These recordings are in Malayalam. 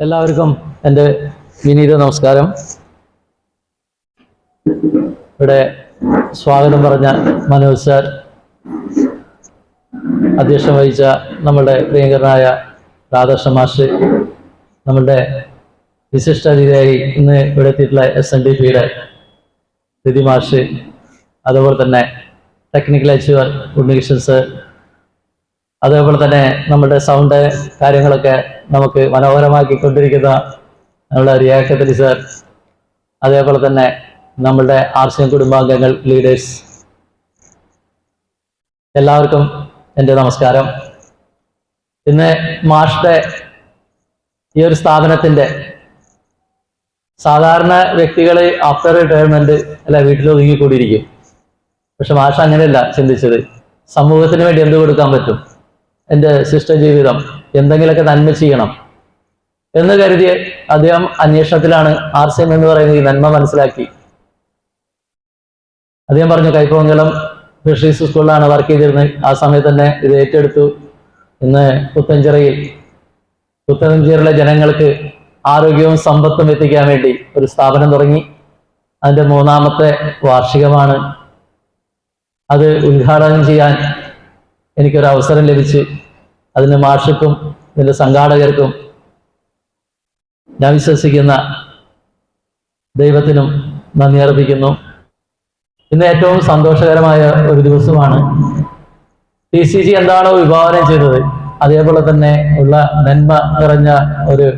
എല്ലാവർക്കും എന്റെ വിനീത നമസ്കാരം. ഇവിടെ സ്വാഗതം പറഞ്ഞ മനോജ് സാർ അധ്യക്ഷം വഹിച്ച നമ്മളുടെ പ്രിയങ്കരനായ രാധാകൃഷ്ണ മാഷ് നമ്മളുടെ വിശിഷ്ടാതിഥിയായി ഇന്ന് ഇവിടെ എത്തിയിട്ടുള്ള എസ് എൻ ഡി പിയുടെ സ്ഥിതി മാഷ് അതുപോലെ തന്നെ ടെക്നിക്കൽ അച്ചീവർ ഉണ്ണികൃഷ്ണൻ സർ അതേപോലെ തന്നെ നമ്മുടെ സൗണ്ട് കാര്യങ്ങളൊക്കെ നമുക്ക് മനോഹരമാക്കി കൊണ്ടിരിക്കുന്ന നമ്മുടെ റിയാക്കത്തലി സാർ അതേപോലെ തന്നെ നമ്മളുടെ ആർ കുടുംബാംഗങ്ങൾ ലീഡേഴ്സ് എല്ലാവർക്കും എന്റെ നമസ്കാരം. ഇന്ന് മാഷ്ടെ ഈ ഒരു സ്ഥാപനത്തിന്റെ സാധാരണ വ്യക്തികൾ ആഫ്റ്റർ റിട്ടയർമെന്റ് അല്ല വീട്ടിൽ ഒതുങ്ങിക്കൂടിയിരിക്കും. പക്ഷെ മാഷ അങ്ങനെയല്ല ചിന്തിച്ചത്. സമൂഹത്തിന് വേണ്ടി എന്ത് കൊടുക്കാൻ പറ്റും? എന്റെ ശിഷ്ട ജീവിതം എന്തെങ്കിലുമൊക്കെ നന്മ ചെയ്യണം എന്ന് കരുതി അദ്ദേഹം അന്വേഷണത്തിലാണ് ആർ സി എം എന്ന് പറയുന്ന ഈ നന്മ മനസ്സിലാക്കി. അദ്ദേഹം പറഞ്ഞു കൈപ്പമംഗലം ഫിഷറീസ് സ്കൂളിലാണ് വർക്ക് ചെയ്തിരുന്നത്. ആ സമയത്ത് തന്നെ ഇത് ഏറ്റെടുത്തു. ഇന്ന് പുത്തഞ്ചിറയിൽ പുത്തഞ്ചിറയിലെ ജനങ്ങൾക്ക് ആരോഗ്യവും സമ്പത്തും എത്തിക്കാൻ വേണ്ടി ഒരു സ്ഥാപനം തുടങ്ങി. അതിന്റെ മൂന്നാമത്തെ വാർഷികമാണ്. അത് ഉദ്ഘാടനം ചെയ്യാൻ എനിക്കൊരു അവസരം ലഭിച്ച് അതിന് മാഷക്കും നല്ല സംഘാടകർക്കും ഞാൻ വിശ്വസിക്കുന്ന ദൈവത്തിനും നന്ദി അർപ്പിക്കുന്നു. ഇന്ന് ഏറ്റവും സന്തോഷകരമായ ഒരു ദിവസമാണ്. ടി സി ജി എന്താണോ വിഭാവനം ചെയ്തത് അതേപോലെ തന്നെ ഉള്ള നന്മ നിറഞ്ഞ ഒരു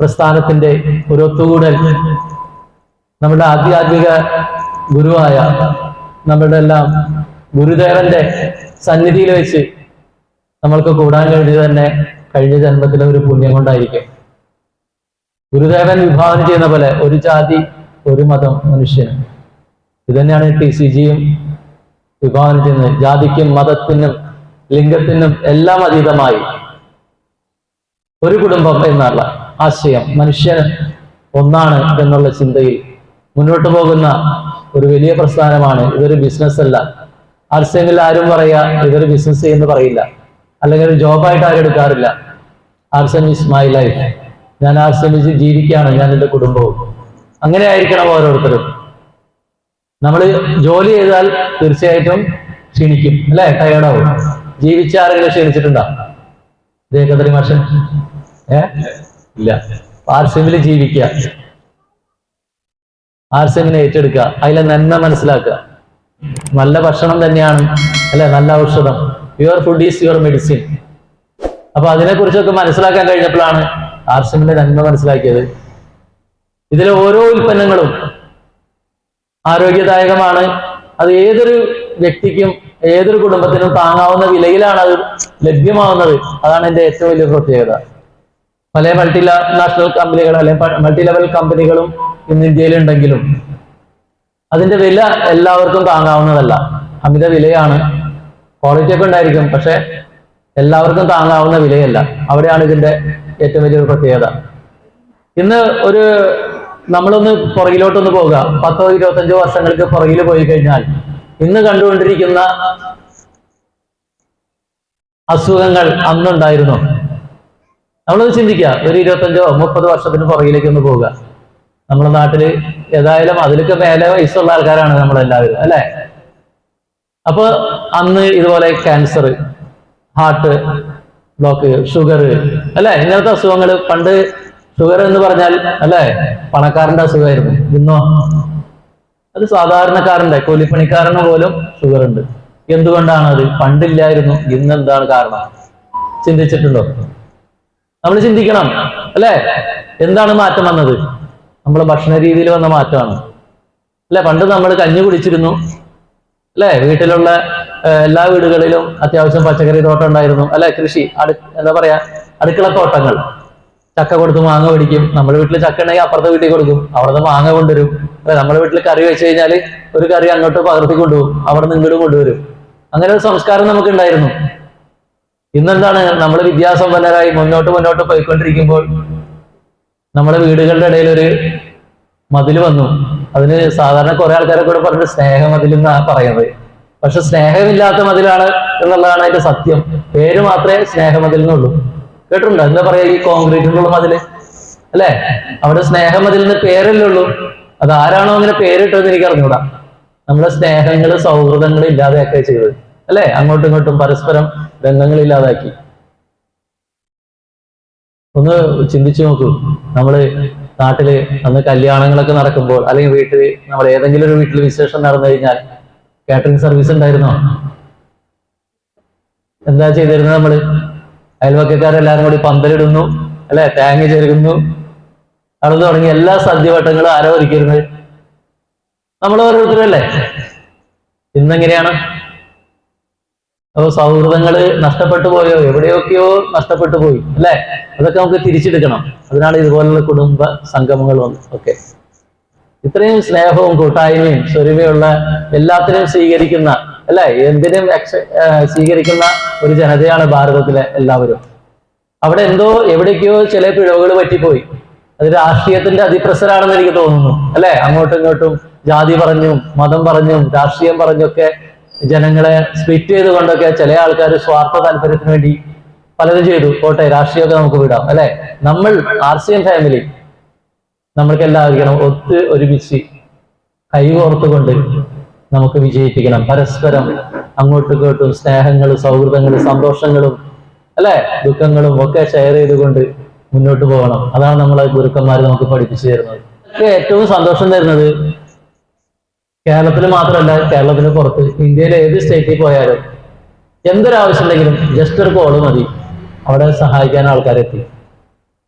പ്രസ്ഥാനത്തിന്റെ ഒരു ഒത്തുകൂടൽ നമ്മുടെ ആധ്യാത്മിക ഗുരുവായ നമ്മുടെ എല്ലാം ഗുരുദേവന്റെ സന്നിധിയിൽ വെച്ച് നമ്മൾക്ക് കൂടാൻ കഴിഞ്ഞത് തന്നെ കഴിഞ്ഞ ജന്മത്തിലെ ഒരു പുണ്യം കൊണ്ടായിരിക്കും. ഗുരുദേവൻ വിഭാവനം ചെയ്യുന്ന പോലെ ഒരു ജാതി ഒരു മതം മനുഷ്യന്. ഇത് തന്നെയാണ് ടി സി ജിയും വിഭാവനം ചെയ്യുന്നത്. ജാതിക്കും മതത്തിനും ലിംഗത്തിനും എല്ലാം അതീതമായി ഒരു കുടുംബം എന്നുള്ള ആശയം മനുഷ്യൻ ഒന്നാണ് എന്നുള്ള ചിന്തയിൽ മുന്നോട്ട് പോകുന്ന ഒരു വലിയ പ്രസ്ഥാനമാണ്. ഇതൊരു ബിസിനസ് അല്ല. ആർസെങ്കിൽ ആരും പറയാ ഇതൊരു ബിസിനസ് ചെയ്യുന്ന പറയില്ല. അല്ലെങ്കിൽ ജോബായിട്ട് ആരും എടുക്കാറില്ല. ആർസെം ഇസ് മൈ ലൈഫ് ഞാൻ ആർസെം ജീവിക്കുകയാണ് ഞാൻ എന്റെ കുടുംബവും. അങ്ങനെ ആയിരിക്കണം ഓരോരുത്തരും. നമ്മൾ ജോലി ചെയ്താൽ തീർച്ചയായിട്ടും ക്ഷീണിക്കും അല്ലെ? ടയേർഡാവും ജീവിച്ച ആരെങ്കിലും ക്ഷീണിച്ചിട്ടുണ്ടോ? ദേഹദ്രി മാഷൻ ഏ? ഇല്ല. ആർസെമിൽ ജീവിക്കുക. ആർസെമിനെ ഏറ്റെടുക്കുക. അതിലെ നന്മ മനസ്സിലാക്കുക. നല്ല ഭക്ഷണം തന്നെയാണ് അല്ലെ? നല്ല ഔഷധം. Your food is your medicine അപ്പൊ അതിനെക്കുറിച്ചൊക്കെ മനസ്സിലാക്കാൻ കഴിഞ്ഞപ്പോഴാണ് ആർസെമിന്റെ നന്മ മനസ്സിലാക്കിയത്. ഇതിലെ ഓരോ ഉൽപ്പന്നങ്ങളും ആരോഗ്യദായകമാണ്. അത് ഏതൊരു വ്യക്തിക്കും ഏതൊരു കുടുംബത്തിനും താങ്ങാവുന്ന വിലയിലാണ് അത് ലഭ്യമാവുന്നത്. അതാണ് എന്റെ ഏറ്റവും വലിയ പ്രത്യേകത. പല മൾട്ടി നാഷണൽ കമ്പനികൾ അല്ലെങ്കിൽ മൾട്ടി ലെവൽ കമ്പനികളും ഇന്ന് ഇന്ത്യയിലുണ്ടെങ്കിലും അതിന്റെ വില എല്ലാവർക്കും താങ്ങാവുന്നതല്ല. അമിത വിലയാണ്. ക്വാളിറ്റി ഒക്കെ ഉണ്ടായിരിക്കും പക്ഷെ എല്ലാവർക്കും താങ്ങാവുന്ന വിലയല്ല. അവിടെയാണ് ഇതിന്റെ ഏറ്റവും വലിയൊരു പ്രത്യേകത. ഇന്ന് ഒരു നമ്മളൊന്ന് പുറകിലോട്ടൊന്ന് പോകുക പത്തോ ഇരുപത്തഞ്ചോ വർഷങ്ങൾക്ക് പുറകിൽ പോയി കഴിഞ്ഞാൽ ഇന്ന് കണ്ടുകൊണ്ടിരിക്കുന്ന അസുഖങ്ങൾ അന്നുണ്ടായിരുന്നു. നമ്മളൊന്ന് ചിന്തിക്കുക. ഒരു ഇരുപത്തഞ്ചോ മുപ്പത് വർഷത്തിന് പുറകിലേക്ക് ഒന്ന് പോവുക. നമ്മുടെ നാട്ടിൽ ഏതായാലും അതിലൊക്കെ മേലെ വയസ്സുള്ള ആൾക്കാരാണ് നമ്മളെല്ലാവരും അല്ലെ? അപ്പൊ അന്ന് ഇതുപോലെ ക്യാൻസർ ഹാർട്ട് ബ്ലോക്ക് ഷുഗർ അല്ലെ? ഇങ്ങനത്തെ അസുഖങ്ങൾ പണ്ട് ഷുഗർ എന്ന് പറഞ്ഞാൽ അല്ലെ? പണക്കാരന്റെ അസുഖമായിരുന്നു. ഇന്നോ? അത് സാധാരണക്കാരന്റെ കൂലിപ്പണിക്കാരന് പോലും ഷുഗർ ഉണ്ട്. എന്തുകൊണ്ടാണ് അത്? പണ്ടില്ലായിരുന്നു ഇന്ന് എന്താണ് കാരണം? ചിന്തിച്ചിട്ടുണ്ടോ? നമ്മൾ ചിന്തിക്കണം അല്ലെ? എന്താണ് മാറ്റം വന്നത്? നമ്മുടെ ഭക്ഷണ രീതിയിൽ വന്ന മാറ്റമാണ്. അല്ലെ? പണ്ട് നമ്മൾ കഞ്ഞി കുടിച്ചിരുന്നു. അല്ലെ? വീട്ടിലുള്ള എല്ലാ വീടുകളിലും അത്യാവശ്യം പച്ചക്കറി തോട്ടം ഉണ്ടായിരുന്നു. അല്ലെ? കൃഷി അടു എന്താ പറയാ അടുക്കള തോട്ടങ്ങൾ. ചക്ക കൊടുത്ത് മാങ്ങ പിടിക്കും. നമ്മുടെ വീട്ടിൽ ചക്ക ഉണ്ടെങ്കിൽ അപ്പുറത്തെ വീട്ടിൽ കൊടുക്കും. അവിടുന്ന് മാങ്ങ കൊണ്ടുവരും. അല്ലെ? നമ്മുടെ വീട്ടിൽ കറി വെച്ച് കഴിഞ്ഞാൽ ഒരു കറി അങ്ങോട്ട് പകർത്തി കൊണ്ടുപോകും. അവിടെ നിന്ന് ഇങ്ങോട്ട് കൊണ്ടുവരും. അങ്ങനെ ഒരു സംസ്കാരം നമുക്ക് ഉണ്ടായിരുന്നു ഇന്നെന്താണ്? നമ്മൾ വിദ്യാസമ്പന്നരായി മുന്നോട്ട് മുന്നോട്ട് പോയിക്കൊണ്ടിരിക്കുമ്പോൾ നമ്മുടെ വീടുകളുടെ ഇടയിൽ ഒരു മതിൽ വന്നു. അതിന് സാധാരണ കുറെ ആൾക്കാരെ കൂടെ പറഞ്ഞിട്ട് സ്നേഹമതിൽ എന്നാണ് പറയുന്നത്. പക്ഷെ സ്നേഹമില്ലാത്ത മതിലാണ് എന്നുള്ളതാണ് അതിന്റെ സത്യം. പേര് മാത്രമേ സ്നേഹമതിൽ എന്നുള്ളൂ. കേട്ടിട്ടുണ്ടോ? എന്താ പറയാ ഈ കോൺക്രീറ്റിനുള്ള മതിൽ? അല്ലെ? അവിടെ സ്നേഹം അതിൽ നിന്ന് പേരല്ലേ ഉള്ളൂ. അത് ആരാണോ അങ്ങനെ പേരിട്ടതെന്ന് എനിക്ക് അറിഞ്ഞൂടാ നമ്മുടെ സ്നേഹങ്ങൾ സൗഹൃദങ്ങൾ ഇല്ലാതെയൊക്കെ ചെയ്തത്. അല്ലെ? അങ്ങോട്ടും ഇങ്ങോട്ടും പരസ്പരം ബന്ധങ്ങൾ ഇല്ലാതാക്കി. ഒന്ന് ചിന്തിച്ചു നോക്കൂ. നമ്മൾ നാട്ടിൽ അന്ന് കല്യാണങ്ങളൊക്കെ നടക്കുമ്പോൾ അല്ലെങ്കിൽ വീട്ടിൽ നമ്മൾ ഏതെങ്കിലും ഒരു വീട്ടിൽ വിശേഷം നടന്നു കഴിഞ്ഞാൽ കാറ്ററിംഗ് സർവീസ് ഉണ്ടായിരുന്നോ? എന്താ ചെയ്തിരുന്നത് നമ്മൾ? അയൽവക്കക്കാരെല്ലാരും കൂടി പന്തലിടുന്നു അല്ലെ? തേങ്ങ ചെരുകുന്നു. നടന്നു തുടങ്ങി എല്ലാ സദ്യവട്ടങ്ങളും ആരോ ഒരുക്കിയിരുന്നത്. നമ്മൾ ഓരോരുത്തരും അല്ലേ? ഇന്നെങ്ങനെയാണ്? അപ്പൊ സൗഹൃദങ്ങൾ നഷ്ടപ്പെട്ടു പോയോ? എവിടെയൊക്കെയോ നഷ്ടപ്പെട്ടു പോയി അല്ലെ? അതൊക്കെ നമുക്ക് തിരിച്ചെടുക്കണം. അതിനാണ് ഇതുപോലുള്ള കുടുംബ സംഗമങ്ങൾ വന്നു ഒക്കെ ഇത്രയും സ്നേഹവും കൂട്ടായ്മയും സ്വരുമയുള്ള എല്ലാത്തിനും സ്വീകരിക്കുന്ന അല്ലെ? എന്തിനും സ്വീകരിക്കുന്ന ഒരു ജനതയാണ് ഭാരതത്തിലെ എല്ലാവരും. അവിടെ എന്തോ എവിടേക്കോ ചില പിഴവുകൾ പറ്റിപ്പോയി. അത് രാഷ്ട്രീയത്തിന്റെ അതിപ്രസരാണെന്ന് എനിക്ക് തോന്നുന്നു അല്ലെ? അങ്ങോട്ടും ഇങ്ങോട്ടും ജാതി പറഞ്ഞും മതം പറഞ്ഞും രാഷ്ട്രീയം പറഞ്ഞൊക്കെ ജനങ്ങളെ സ്പ്ലിറ്റ് ചെയ്തുകൊണ്ടൊക്കെ ചില ആൾക്കാർ സ്വാർത്ഥ താല്പര്യത്തിന് വേണ്ടി പലതും ചെയ്തു. പോട്ടെ രാഷ്ട്രീയമൊക്കെ നമുക്ക് വിടാം അല്ലെ? നമ്മൾ ആർ സി എം ഫാമിലി നമ്മൾക്ക് എല്ലാവർക്കും ഒത്ത് ഒരുമിച്ച് കൈകോർത്തുകൊണ്ട് നമുക്ക് വിജയിപ്പിക്കണം. പരസ്പരം അങ്ങോട്ടും ഇങ്ങോട്ടും സ്നേഹങ്ങളും സൗഹൃദങ്ങളും സന്തോഷങ്ങളും അല്ലെ? ദുഃഖങ്ങളും ഒക്കെ ഷെയർ ചെയ്തുകൊണ്ട് മുന്നോട്ട് പോകണം. അതാണ് നമ്മളെ ഗുരുക്കന്മാർ നമുക്ക് പഠിപ്പിച്ചു തരുന്നത്. ഏറ്റവും സന്തോഷം തരുന്നത് കേരളത്തിൽ മാത്രമല്ല കേരളത്തിന് പുറത്ത് ഇന്ത്യയിലെ ഏത് സ്റ്റേറ്റിൽ പോയാലും എന്തൊരാവശ്യമുണ്ടെങ്കിലും ജസ്റ്റ് ഒരു കോൾ മതി. അവിടെ സഹായിക്കാൻ ആൾക്കാരെത്തി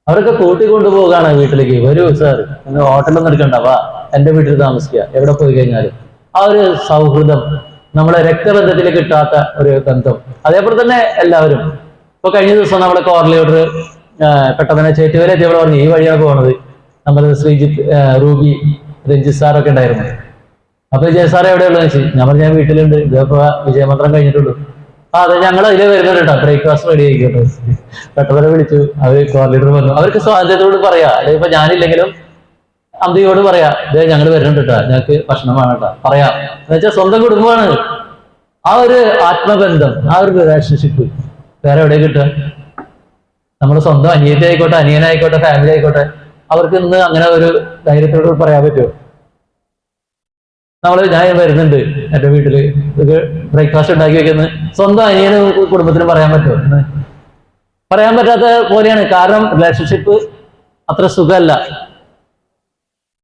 അവരൊക്കെ കൂട്ടിക്കൊണ്ടുപോകാണ് വീട്ടിലേക്ക്. വരൂ സാർ ഇന്ന് ഹോട്ടലൊന്നും എടുക്കണ്ട വാ. എന്റെ വീട്ടിൽ താമസിക്കുക എവിടെ പോയി കഴിഞ്ഞാലും. ആ ഒരു സൗഹൃദം നമ്മളെ രക്തബന്ധത്തിൽ കിട്ടാത്ത ഒരു ബന്ധം. അതേപോലെ തന്നെ എല്ലാവരും. ഇപ്പൊ കഴിഞ്ഞ ദിവസം നമ്മുടെ കോർലിയോടർ പെട്ടെന്ന് ചേറ്റുവരെ എത്തിയപ്പോൾ പറഞ്ഞു ഈ വഴിയാണ് പോകുന്നത് നമ്മുടെ ശ്രീജിത്ത് റൂബി രഞ്ജിത്ത് സാറൊക്കെ ഉണ്ടായിരുന്നു. അപ്പൊ വിജയ സാർ എവിടെയുള്ളൂ ചോദിച്ചു. ഞാൻ പറഞ്ഞ ഞാൻ വീട്ടിലുണ്ട്. ഇതിപ്പോ വിജയമന്ത്രം കഴിഞ്ഞിട്ടുള്ളൂ. ആ അതെ ഞങ്ങൾ അതിലെ വരുന്നുണ്ട് കേട്ടോ. ബ്രേക്ക്ഫാസ്റ്റ് റെഡി ആയിക്കോട്ടെ പെട്ടെന്ന് വിളിച്ചു. അവർ കോർഡിനേറ്റർ വന്നു. അവർക്ക് സ്വാതന്ത്ര്യത്തോട് പറയാ. ഇപ്പൊ ഞാനില്ലെങ്കിലും അമ്പിയോട് പറയാ ഇതേ ഞങ്ങൾ വരുന്നുണ്ട് കേട്ടോ. ഞങ്ങൾക്ക് ഭക്ഷണം വേണം കേട്ടോ. പറയാം. സ്വന്തം കുടുംബമാണ്. ആ ഒരു ആത്മബന്ധം ആ ഒരു റിലേഷൻഷിപ്പ് വേറെ എവിടെ കിട്ടുക? നമ്മുടെ സ്വന്തം അനിയത്തി ആയിക്കോട്ടെ അനിയനായിക്കോട്ടെ ഫാമിലി ആയിക്കോട്ടെ അവർക്ക് ഇന്ന് അങ്ങനെ ഒരു ധൈര്യത്തോട് പറയാൻ പറ്റുമോ? നമ്മൾ ഞാൻ വരുന്നുണ്ട് എന്റെ വീട്ടിൽ. ഇത് ബ്രേക്ക്ഫാസ്റ്റ് ഉണ്ടാക്കി വെക്കുന്നത്. സ്വന്തം അനിയന് കുടുംബത്തിന് പറയാൻ പറ്റുമോ? എന്ന് പറയാൻ പറ്റാത്ത പോലെയാണ്. കാരണം റിലേഷൻഷിപ്പ് അത്ര സുഖമല്ല.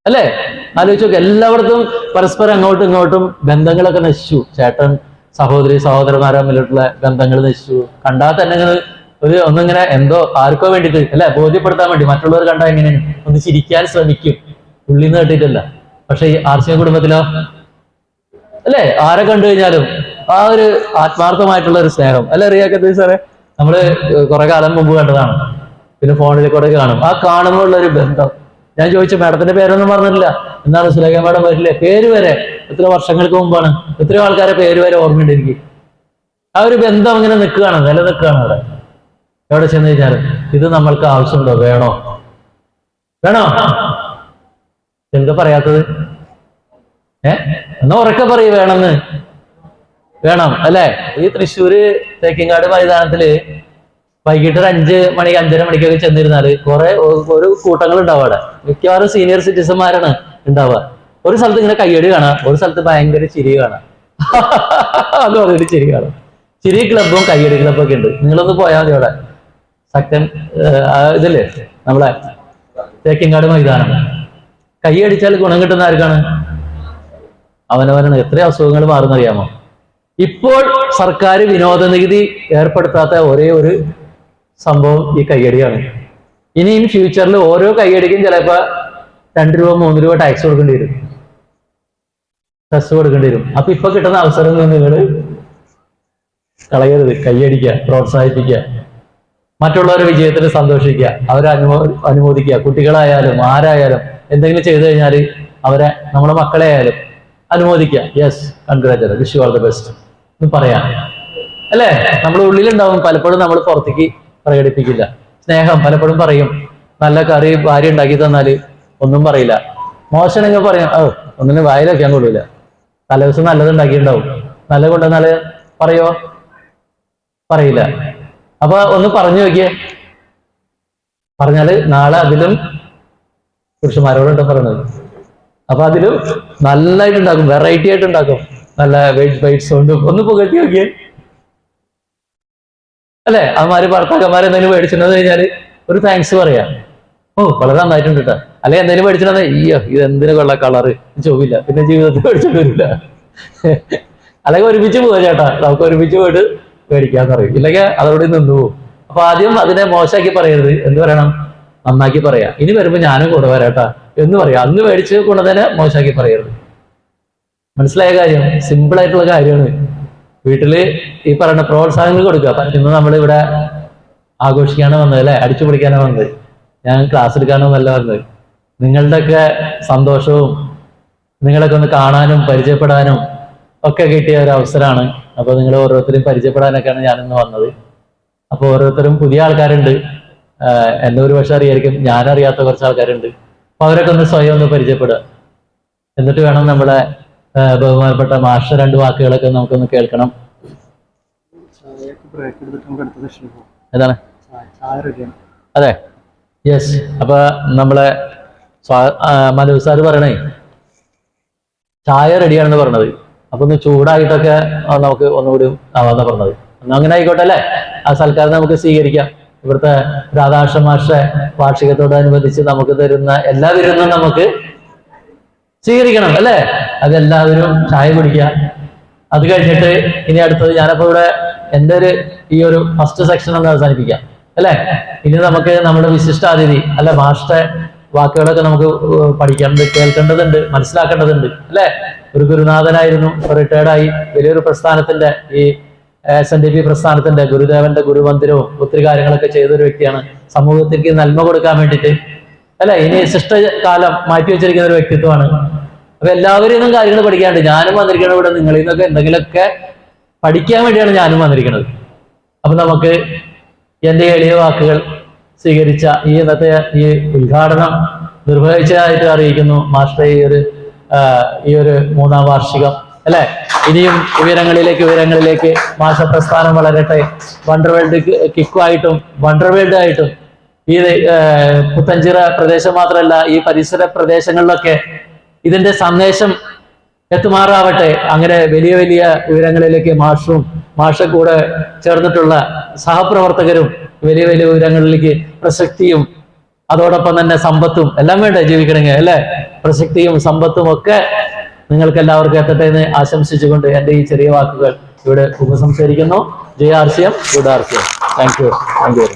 അല്ലേ? ആലോചിച്ച് നോക്കുക എല്ലായിടത്തും പരസ്പരം അങ്ങോട്ടും ഇങ്ങോട്ടും ബന്ധങ്ങളൊക്കെ നശിച്ചു. ചേട്ടൻ സഹോദരി സഹോദരന്മാരെ തമ്മിലുള്ള ബന്ധങ്ങൾ നശിച്ചു. കണ്ടാൽ തന്നെ ഒരു ഒന്നിങ്ങനെ എന്തോ ആർക്കോ വേണ്ടിയിട്ട് അല്ലെ? ബോധ്യപ്പെടുത്താൻ വേണ്ടി മറ്റുള്ളവർ കണ്ടാൽ എങ്ങനെയാണ്? ഒന്ന് ചിരിക്കാൻ ശ്രമിക്കും. ഉള്ളിൽ നിന്ന് കേട്ടിട്ടല്ല. പക്ഷെ ഈ ആർ സി എം കുടുംബത്തിലോ അല്ലേ? ആരെ കണ്ടു കഴിഞ്ഞാലും ആ ഒരു ആത്മാർത്ഥമായിട്ടുള്ള ഒരു സ്നേഹം. അല്ലെ അറിയാക്കത്തി സാറേ? നമ്മൾ കുറെ കാലം മുമ്പ് കണ്ടതാണ്. പിന്നെ ഫോണിൽ കൂടെ കാണും. ആ കാണുമ്പോൾ ഉള്ള ഒരു ബന്ധം. ഞാൻ ചോദിച്ചു മാഡത്തിന്റെ പേരൊന്നും പറഞ്ഞിട്ടില്ല. എന്നാണ് സുലേഖ മാഡം വരില്ലേ പേര് വരെ. എത്ര വർഷങ്ങൾക്ക് മുമ്പാണ്. എത്രയോ ആൾക്കാരെ പേര് വരെ ഓർമ്മയുണ്ട് ആ ഒരു ബന്ധം അങ്ങനെ നിൽക്കുകയാണ് നിലനിൽക്കുകയാണ് അവിടെ. എവിടെ ചെന്ന് കഴിഞ്ഞാൽ ഇത് നമ്മൾക്ക് ആവശ്യമുണ്ടോ? വേണോ? വേണോ? എന്താ പറയാത്തത്? ഏ? എന്നാ ഉറക്കെ പറയൂ വേണമെന്ന്. വേണം അല്ലെ? ഈ തൃശ്ശൂര് തേക്കിങ്ങാട് മൈതാനത്തിൽ വൈകിട്ട് ഒരു അഞ്ച് മണി അഞ്ചര മണിക്കൊക്കെ ചെന്നിരുന്നാൽ കുറെ ഒരു കൂട്ടങ്ങൾ ഉണ്ടാവും അവിടെ. മിക്കവാറും സീനിയർ സിറ്റിസന്മാരാണ് ഉണ്ടാവുക. ഒരു സ്ഥലത്ത് ഇങ്ങനെ കയ്യടി കാണാം ഒരു സ്ഥലത്ത് ഭയങ്കര ചിരി കാണാം. അത് പറഞ്ഞിട്ട് ചിരി കാണാം. ചിരി ക്ലബും കയ്യടി ക്ലബും ഒക്കെ ഉണ്ട്. നിങ്ങളൊന്ന് പോയാൽ മതി അവിടെ. സെക്കൻഡ് ഇതില്ലേ? നമ്മളെ തേക്കിങ്ങാട് മൈതാനം. കൈയടിച്ചാൽ ഗുണം കിട്ടുന്ന ആർക്കാണ്? അവനവനാണ്. എത്ര അസുഖങ്ങൾ മാറുന്നറിയാമോ? ഇപ്പോൾ സർക്കാർ വിനോദ നികുതി ഏർപ്പെടുത്താത്ത ഒരേ ഒരു സംഭവം ഈ കയ്യടിയാണ് ഇനിയും ഫ്യൂച്ചറിൽ ഓരോ കയ്യടിക്കും ചിലപ്പോ രണ്ട് രൂപ മൂന്ന് രൂപ ടാക്സ് കൊടുക്കേണ്ടി വരും. ടെസ്റ്റ് കൊടുക്കേണ്ടി വരും. അപ്പൊ ഇപ്പൊ കിട്ടുന്ന അവസരങ്ങൾ നിങ്ങൾ കളയരുത്. കയ്യടിക്കുക പ്രോത്സാഹിപ്പിക്കുക. മറ്റുള്ളവരുടെ വിജയത്തിൽ സന്തോഷിക്കുക അവരെ അനുമോ അനുമോദിക്കുക. കുട്ടികളായാലും ആരായാലും എന്തെങ്കിലും ചെയ്തു കഴിഞ്ഞാൽ അവരെ നമ്മുടെ മക്കളെ ആയാലും അനുമോദിക്കുക. Yes congratulate wish you are the best എന്ന് പറയാം. അല്ലേ? നമ്മുടെ ഉള്ളിലുണ്ടാവും. പലപ്പോഴും നമ്മൾ പുറത്തേക്ക് പ്രകടിപ്പിക്കില്ല. സ്നേഹം പലപ്പോഴും പറയും. നല്ല കറി ഭാര്യ ഉണ്ടാക്കി തന്നാൽ ഒന്നും പറയില്ല. മോശമാണെങ്കിൽ പറയാം ഓ ഒന്നിനും വായിൽ ഞാൻ കൊള്ളൂല. തലേദിവസം നല്ലത് ഉണ്ടാക്കിയിട്ടുണ്ടാവും. നല്ല കൊണ്ടുവന്നാൽ പറയോ? പറയില്ല. അപ്പൊ ഒന്ന് പറഞ്ഞു നോക്കിയേ. പറഞ്ഞാൽ നാളെ അതിലും പുരുഷന്മാരോടുണ്ട് പറയുന്നത് അപ്പൊ അതിലും നല്ലതായിട്ട് ഉണ്ടാക്കും വെറൈറ്റി ആയിട്ട് ഉണ്ടാക്കും നല്ല വെയിറ്റ് ബൈറ്റ്സ് കൊണ്ടും ഒന്ന് പുകഴ്ത്തി നോക്കിയേ. അല്ലെ? അമ്മമാര് ഭർത്താക്കന്മാർ എന്തെങ്കിലും മേടിച്ചിട്ടുണ്ടെന്ന് കഴിഞ്ഞാൽ ഒരു താങ്ക്സ് പറയാ. ഓ വളരെ നന്നായിട്ടുണ്ട് കേട്ടോ അല്ലെ എന്തെങ്കിലും മേടിച്ചിട്ടുണ്ടെ അയ്യോ ഇത് എന്തിനു കൊള്ള കളറ് ചോവില്ല പിന്നെ ജീവിതത്തിൽ മേടിച്ചിട്ട് വരില്ല അല്ലെങ്കിൽ ഒരുമിച്ച് പോവാ ചേട്ടാ. നമുക്ക് ഒരുമിച്ച് പോയിട്ട് മേടിക്കാന്ന് പറയും ഇല്ലെങ്കിൽ അതോടെ നിന്നു പോകും. അപ്പൊ ആദ്യം അതിനെ മോശമാക്കി പറയരുത്. എന്ത് പറയണം? നന്നാക്കി പറയാ. ഇനി വരുമ്പോ ഞാനും കൂടെ വരാട്ടാ. എന്ന് പറയാം. അന്ന് മേടിച്ച് കൊണ്ടതിനെ മോശമാക്കി പറയരുത്. മനസ്സിലായ കാര്യം? സിമ്പിൾ ആയിട്ടുള്ള കാര്യമാണ്. വീട്ടിൽ ഈ പറയുന്ന പ്രോത്സാഹനങ്ങൾ കൊടുക്കുക. അപ്പൊ ഇന്ന് നമ്മൾ ഇവിടെ ആഘോഷിക്കാണ് വന്നത് അല്ലെ? അടിച്ചു പൊളിക്കാനാണ് വന്നത്. ഞാൻ ക്ലാസ് എടുക്കാനോ നല്ല വന്നത്. നിങ്ങളുടെയൊക്കെ സന്തോഷവും നിങ്ങളൊക്കെ ഒന്ന് കാണാനും പരിചയപ്പെടാനും ഒക്കെ കിട്ടിയ ഒരു അവസരമാണ്. അപ്പൊ നിങ്ങൾ ഓരോരുത്തരും പരിചയപ്പെടാനൊക്കെയാണ് ഞാനിന്ന് വന്നത്. അപ്പൊ ഓരോരുത്തരും പുതിയ ആൾക്കാരുണ്ട്. എന്നെ ഒരു പക്ഷെ അറിയായിരിക്കും. ഞാനറിയാത്ത കുറച്ച് ആൾക്കാരുണ്ട്. അപ്പൊ അവരൊക്കെ ഒന്ന് സ്വയം ഒന്ന് പരിചയപ്പെടുക. എന്നിട്ട് വേണം നമ്മളെ ബഹുമാനപ്പെട്ട മാസ്റ്റർ രണ്ട് വാക്കുകളൊക്കെ നമുക്കൊന്ന് കേൾക്കണം. എന്താണ് അതെ. യെസ് അപ്പൊ നമ്മളെ മനുസാർ ആ, മനു സാർ പറയണേ. ചായ റെഡിയാണെന്ന് പറഞ്ഞത്. അപ്പൊ ഒന്ന് ചൂടായിട്ടൊക്കെ നമുക്ക് ഒന്നുകൂടി ആവാന്നാ പറഞ്ഞത് എന്നാ അങ്ങനെ ആയിക്കോട്ടെ അല്ലേ? ആ സൽക്കാരം നമുക്ക് സ്വീകരിക്കാം. ഇവിടുത്തെ രാധാകൃഷ്ണ വാർഷികത്തോടനുബന്ധിച്ച് നമുക്ക് തരുന്ന എല്ലാ വിരുന്നും നമുക്ക് സ്വീകരിക്കണം അല്ലേ? അതെല്ലാവരും ചായ കുടിക്കുക. അത് കഴിഞ്ഞിട്ട് ഇനി അടുത്തത് ഞാനപ്പോ ഇവിടെ എന്റെ ഒരു ഈ ഒരു ഫസ്റ്റ് സെക്ഷൻ ഒന്ന് അവസാനിപ്പിക്കാം. അല്ലേ? ഇനി നമുക്ക് നമ്മുടെ വിശിഷ്ടാതിഥി അല്ലെ മാസ്റ്ററെ വാക്കുകളൊക്കെ നമുക്ക് പഠിക്കേണ്ടത് കേൾക്കേണ്ടതുണ്ട് മനസ്സിലാക്കേണ്ടതുണ്ട് അല്ലെ? ഒരു ഗുരുനാഥനായിരുന്നു റിട്ടയർഡായി. വലിയൊരു പ്രസ്ഥാനത്തിന്റെ ഈ എസ് എൻ ഡി പി പ്രസ്ഥാനത്തിന്റെ ഗുരുദേവന്റെ ഗുരുമന്ദിരവും ഒത്തിരി കാര്യങ്ങളൊക്കെ ചെയ്ത ഒരു വ്യക്തിയാണ്. സമൂഹത്തിലേക്ക് നന്മ കൊടുക്കാൻ വേണ്ടിയിട്ട് അല്ലെ? ഇനി ശിഷ്ടകാലം മാറ്റി വെച്ചിരിക്കുന്ന ഒരു വ്യക്തിത്വമാണ്. അപ്പൊ എല്ലാവരും കാര്യങ്ങൾ പഠിക്കാണ്ട് ഞാനും വന്നിരിക്കുന്നത് ഇവിടെ നിങ്ങളിൽ നിന്നൊക്കെ എന്തെങ്കിലുമൊക്കെ പഠിക്കാൻ വേണ്ടിയാണ് ഞാനും വന്നിരിക്കുന്നത്. അപ്പൊ നമുക്ക് എന്റെ എളിയ വാക്കുകൾ സ്വീകരിച്ച ഈ ഇന്നത്തെ ഈ ഉദ്ഘാടനം നിർവഹിച്ചതായിട്ട് അറിയിക്കുന്നു മാസ്റ്റർ ഈ ഒരു ഈ ഒരു മൂന്നാം വാർഷികം അല്ലെ? ഇനിയും ഉയരങ്ങളിലേക്ക് ഉയരങ്ങളിലേക്ക് മാഷ പ്രസ്ഥാനം വളരട്ടെ. വണ്ടർ വേൾഡ് കിക്കുമായിട്ടും വണ്ടർ വേൾഡ് ആയിട്ടും ഈ പുത്തഞ്ചിറ പ്രദേശം മാത്രമല്ല ഈ പരിസര പ്രദേശങ്ങളിലൊക്കെ ഇതിന്റെ സന്ദേശം എത്തുമാറാവട്ടെ. അങ്ങനെ വലിയ വലിയ ഉയരങ്ങളിലേക്ക് മാഷും മാഷ കൂടെ ചേർന്നിട്ടുള്ള സഹപ്രവർത്തകരും വലിയ വലിയ ഉയരങ്ങളിലേക്ക് പ്രസക്തിയും അതോടൊപ്പം തന്നെ സമ്പത്തും എല്ലാം വേണ്ടേ ജീവിക്കണമെങ്കിൽ അല്ലെ? പ്രസക്തിയും സമ്പത്തും ഒക്കെ നിങ്ങൾക്ക് എല്ലാവർക്കും എത്തട്ടെ എന്ന് ആശംസിച്ചുകൊണ്ട് എന്റെ ഈ ചെറിയ വാക്കുകൾ ഇവിടെ ഉപസംസരിക്കുന്നു Jaya R C M good R C M. Thank you thank you